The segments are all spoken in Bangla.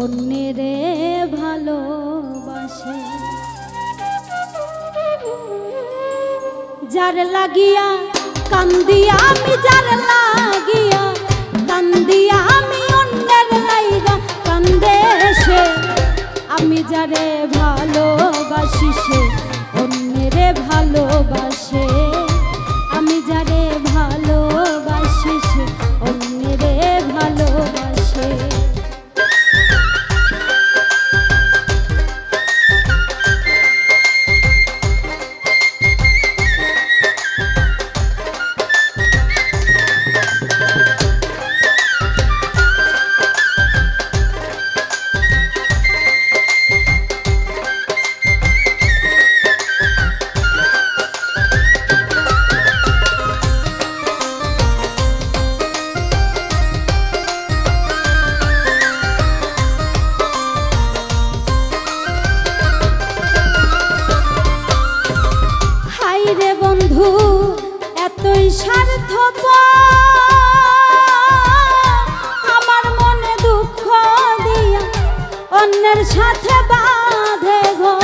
অন্যেরে ভালোবাসে। যার লাগিয়া কান্দিয়া আমি যার লাগিয়া বন্ধু এতই স্বার্থ আমার মনে দুঃখ দিয়া অন্যের সাথে বাঁধে গো।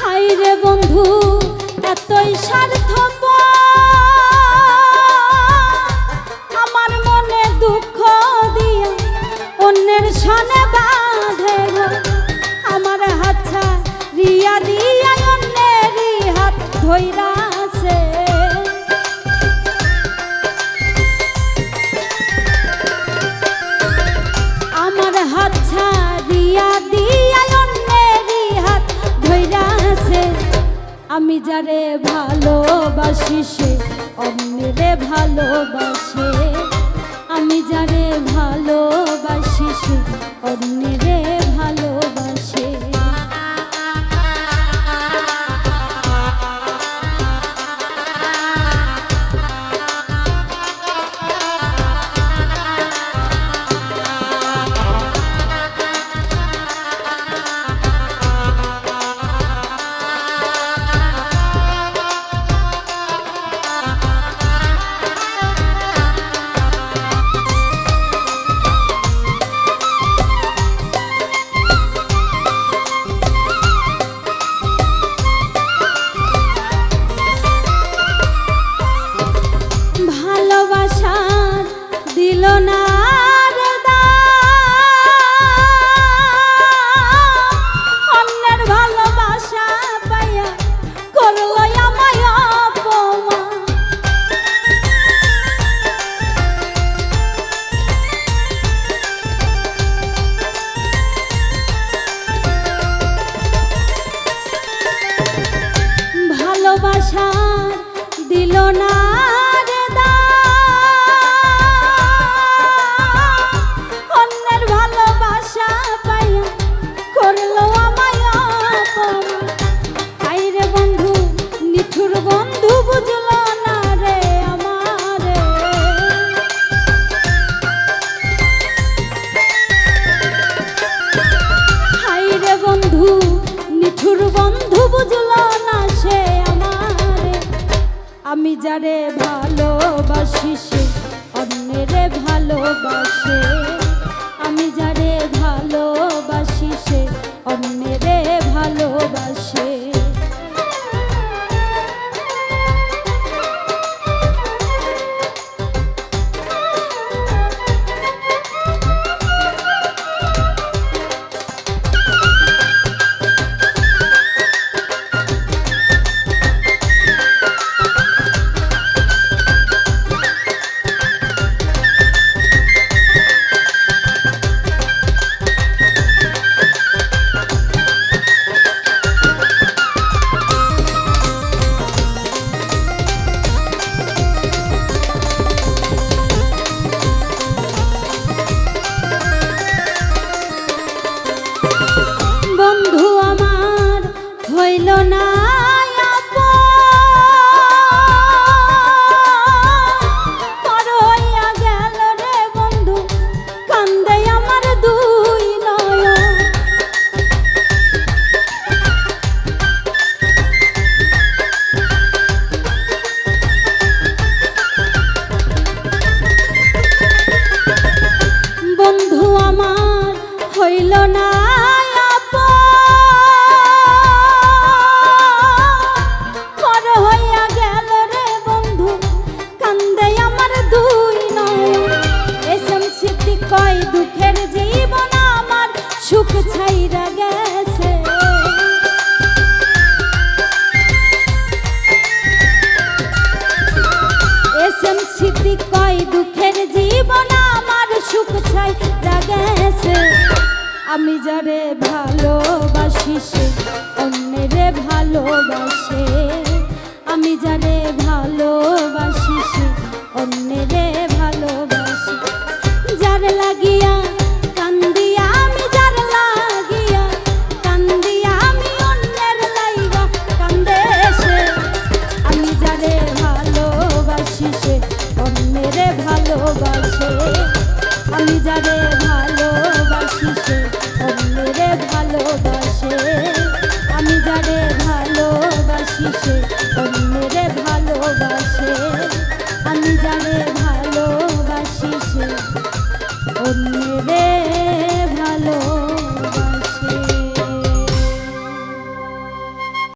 হাই রে বন্ধু, এতই স্বার্থ আমি যারে ভালোবাসি সে অন্যেরে ভালোবাসে। আমি যারে ভালোবাসি সে অন্যেরে বুঝলো না সে আমারে। আমি যারে ভালোবাসি সে অন্যের ভালোবাসে। স্মৃতি কয় দুঃখের জীবন, আমার সুখ ছাই গেছে। আমি যারে ভালোবাসি, সে অন্যেরে ভালোবাসে। আমি যারে ভালোবাসি, সে অন্যেরে ভালোবাসে। আমি যারে ভালোবাসি, সে অন্যরে ভালোবাসে। আমি যারে ভালোবাসি, সে অন্যরে ভালোবাসে। আমি যারে